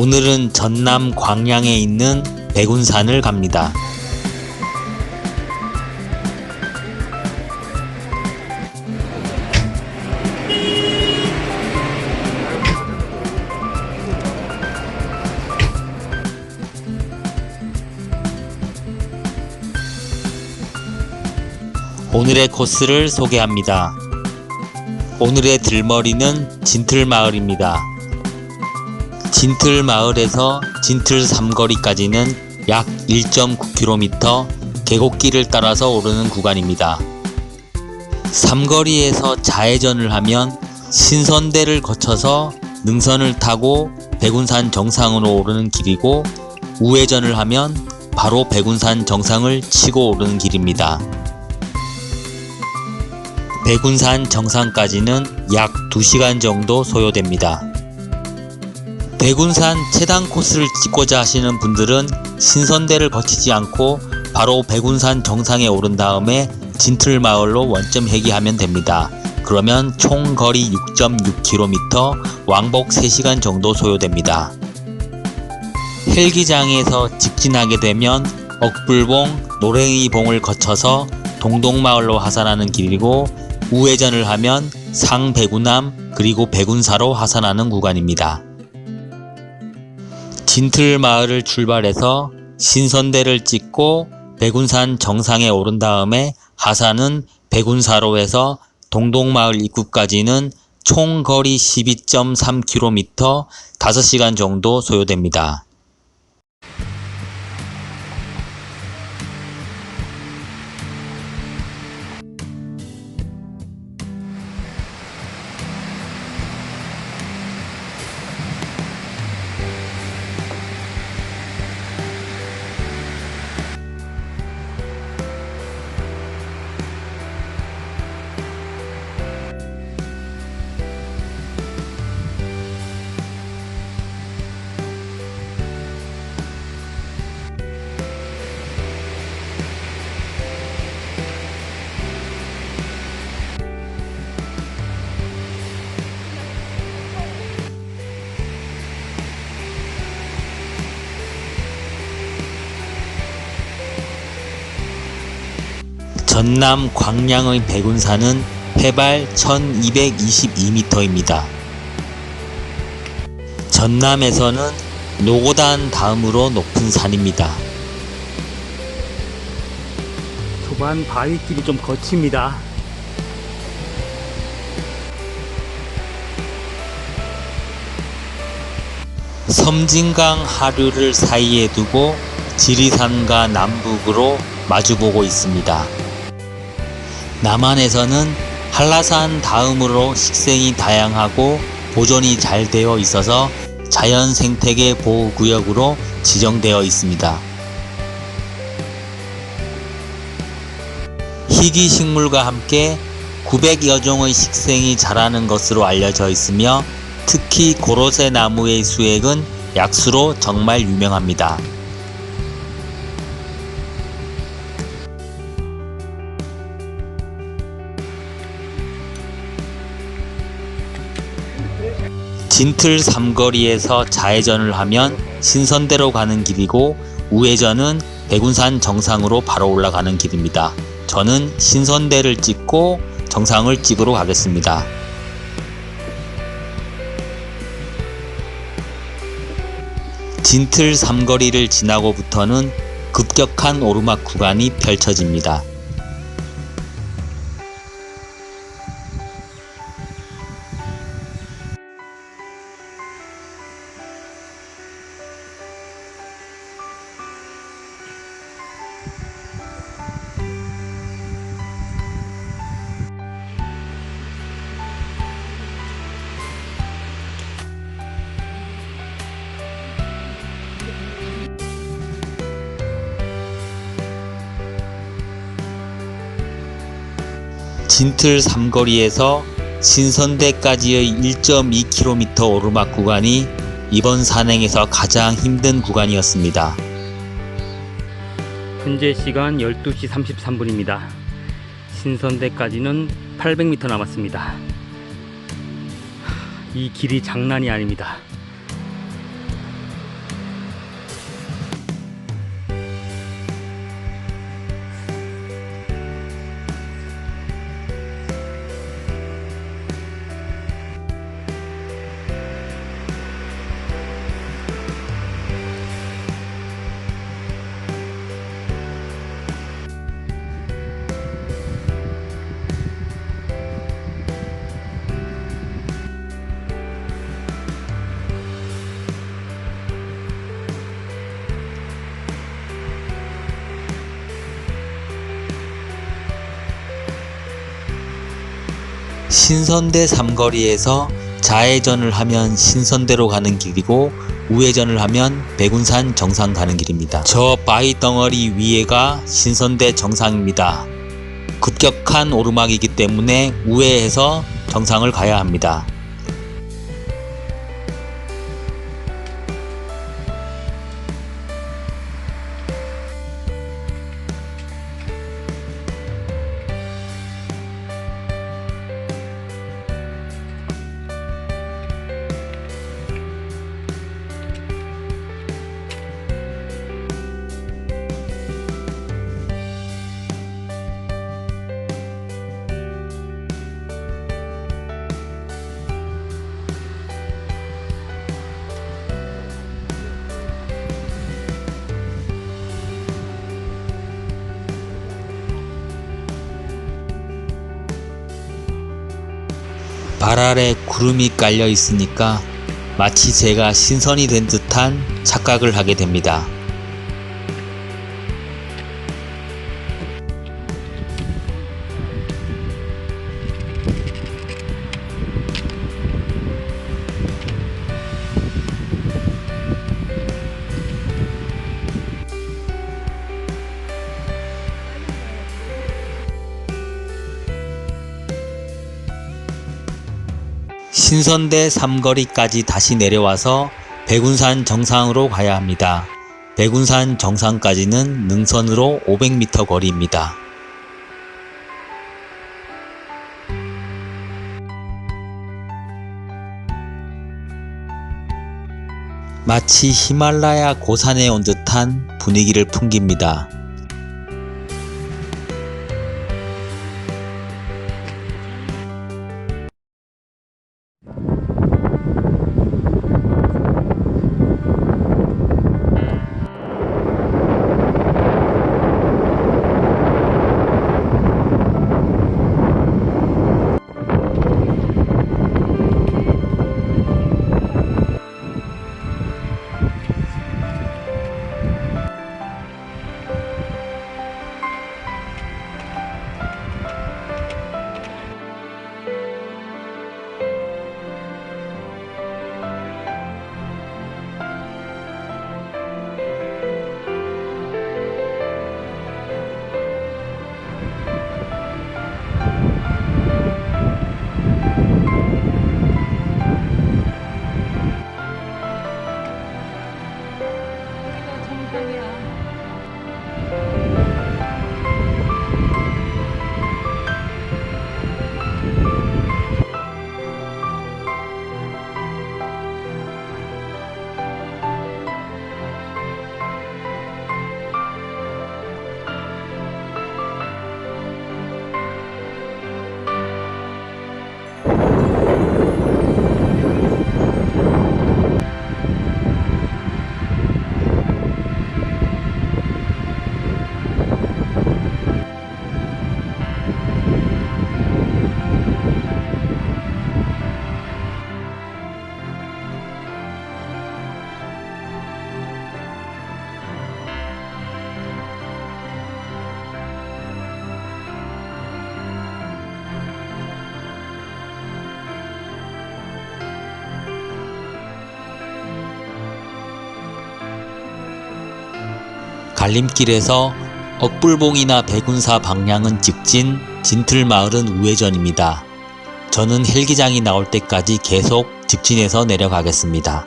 오늘은 전남 광양에 있는 백운산을 갑니다. 오늘의 코스를 소개합니다. 오늘의 들머리는 진틀마을입니다. 진틀 마을에서 진틀 삼거리까지는 약 1.9km 계곡길을 따라서 오르는 구간입니다. 삼거리에서 좌회전을 하면 신선대를 거쳐서 능선을 타고 백운산 정상으로 오르는 길이고 우회전을 하면 바로 백운산 정상을 치고 오르는 길입니다. 백운산 정상까지는 약 2시간 정도 소요됩니다. 백운산 최단 코스를 찍고자 하시는 분들은 신선대를 거치지 않고 바로 백운산 정상에 오른 다음에 진틀마을로 원점 회귀하면 됩니다. 그러면 총 거리 6.6km, 왕복 3시간 정도 소요됩니다. 헬기장에서 직진하게 되면 억불봉, 노랭이봉을 거쳐서 동동마을로 하산하는 길이고 우회전을 하면 상백운암 그리고 백운사로 하산하는 구간입니다. 진틀마을을 출발해서 신선대를 찍고 백운산 정상에 오른 다음에 하산은 백운사로에서 동동마을 입구까지는 총 거리 12.3km 5시간 정도 소요됩니다. 전남 광양의 백운산은 해발 1222m입니다. 전남에서는 노고단 다음으로 높은 산입니다. 초반 바위길이 좀 거칩니다. 섬진강 하류를 사이에 두고 지리산과 남북으로 마주보고 있습니다. 남한에서는 한라산 다음으로 식생이 다양하고 보존이 잘 되어 있어서 자연 생태계 보호구역으로 지정되어 있습니다. 희귀 식물과 함께 900여 종의 식생이 자라는 것으로 알려져 있으며 특히 고로쇠 나무의 수액은 약수로 정말 유명합니다. 진틀 삼거리에서 좌회전을 하면 신선대로 가는 길이고 우회전은 백운산 정상으로 바로 올라가는 길입니다. 저는 신선대를 찍고 정상을 찍으러 가겠습니다. 진틀 삼거리를 지나고부터는 급격한 오르막 구간이 펼쳐집니다. 진틀 삼거리에서 신선대까지의 1.2km 오르막 구간이 이번 산행에서 가장 힘든 구간이었습니다. 현재 시간 12시 33분입니다. 신선대까지는 800m 남았습니다. 이 길이 장난이 아닙니다. 신선대 삼거리에서 좌회전을 하면 신선대로 가는 길이고 우회전을 하면 백운산 정상 가는 길입니다. 저 바위 덩어리 위에가 신선대 정상입니다. 급격한 오르막이기 때문에 우회해서 정상을 가야 합니다. 발 아래 구름이 깔려 있으니까 마치 제가 신선이 된 듯한 착각을 하게 됩니다. 신선대 삼거리까지 다시 내려와서 백운산 정상으로 가야 합니다. 백운산 정상까지는 능선으로 500m 거리입니다. 마치 히말라야 고산에 온 듯한 분위기를 풍깁니다. 갈림길에서 억불봉이나 백운사 방향은 직진, 진틀마을은 우회전입니다. 저는 헬기장이 나올 때까지 계속 직진해서 내려가겠습니다.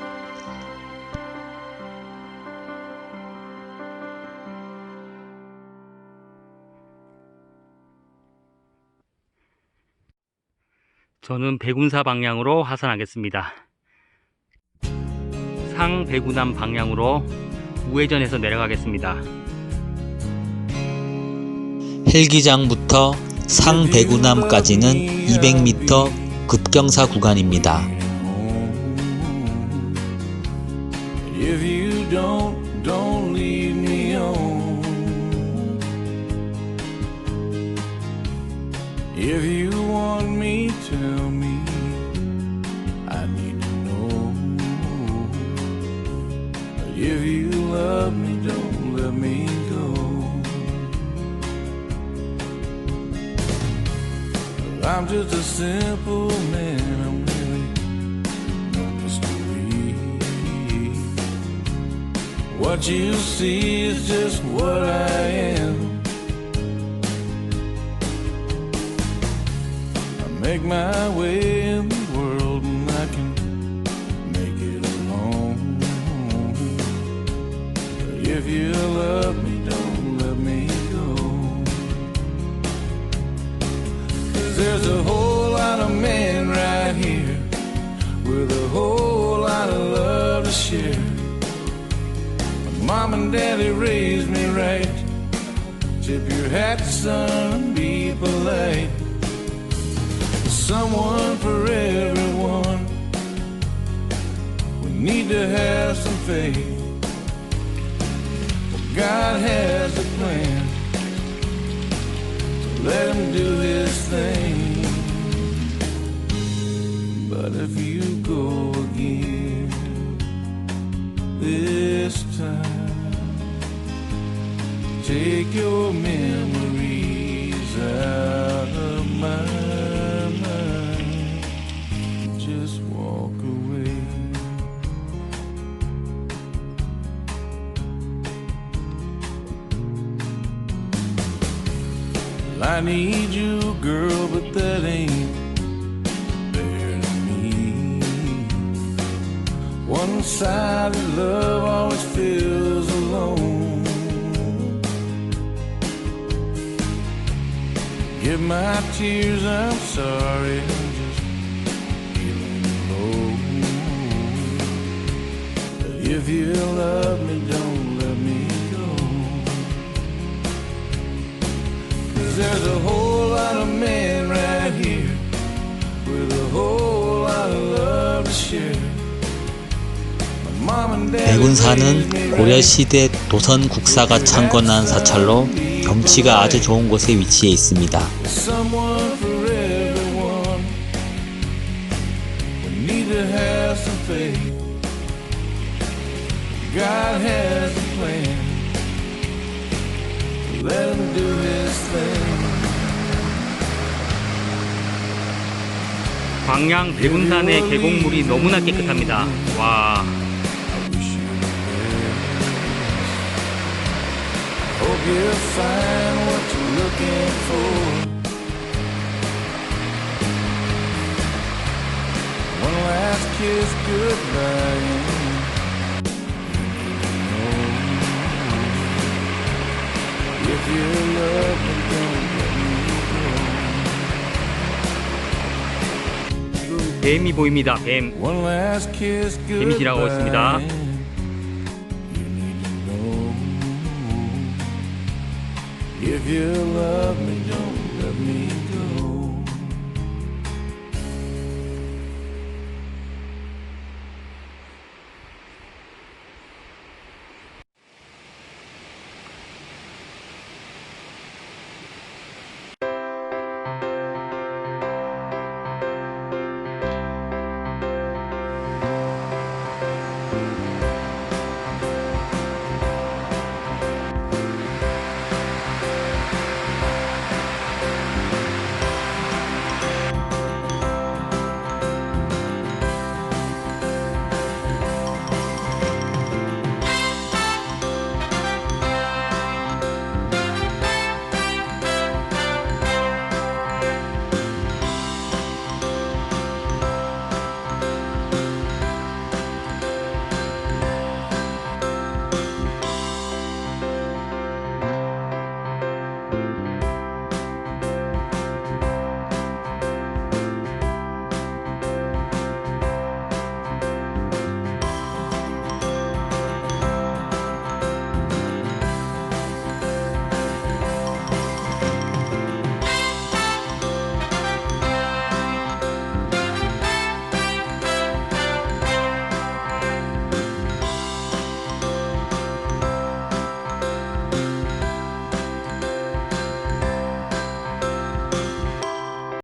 저는 백운사 방향으로 하산하겠습니다. 상 백운암 방향으로 우회전해서 내려가겠습니다. 헬기장부터 상배구남까지는 200m 급경사 구간입니다. If you don't, don't leave me on. If you want me, tell just a simple man. I'm really no mystery. What you see is just what I am. I make my way have some faith. God has a plan. So let him do his thing. But if you go again this time, take your memories out of my mind. Just walk away. Well, I need you, girl, but that ain't fair to me. One sided love always feels alone. Give my tears, I'm sorry, if you love me, don't there's a whole lot of men right here with a whole lot of love to share. 백운사는 고려시대 도선 국사가 창건한 사찰로 경치가 아주 좋은 곳에 위치해 있습니다. God has a plan. Let him do his thing. 광양 백운산의 계곡물이 너무나 깨끗합니다. 와, I wish you 뱀이 보입니다. 뱀. 뱀이 지나가고 있습니다. You need to know if you love me, don't let me go.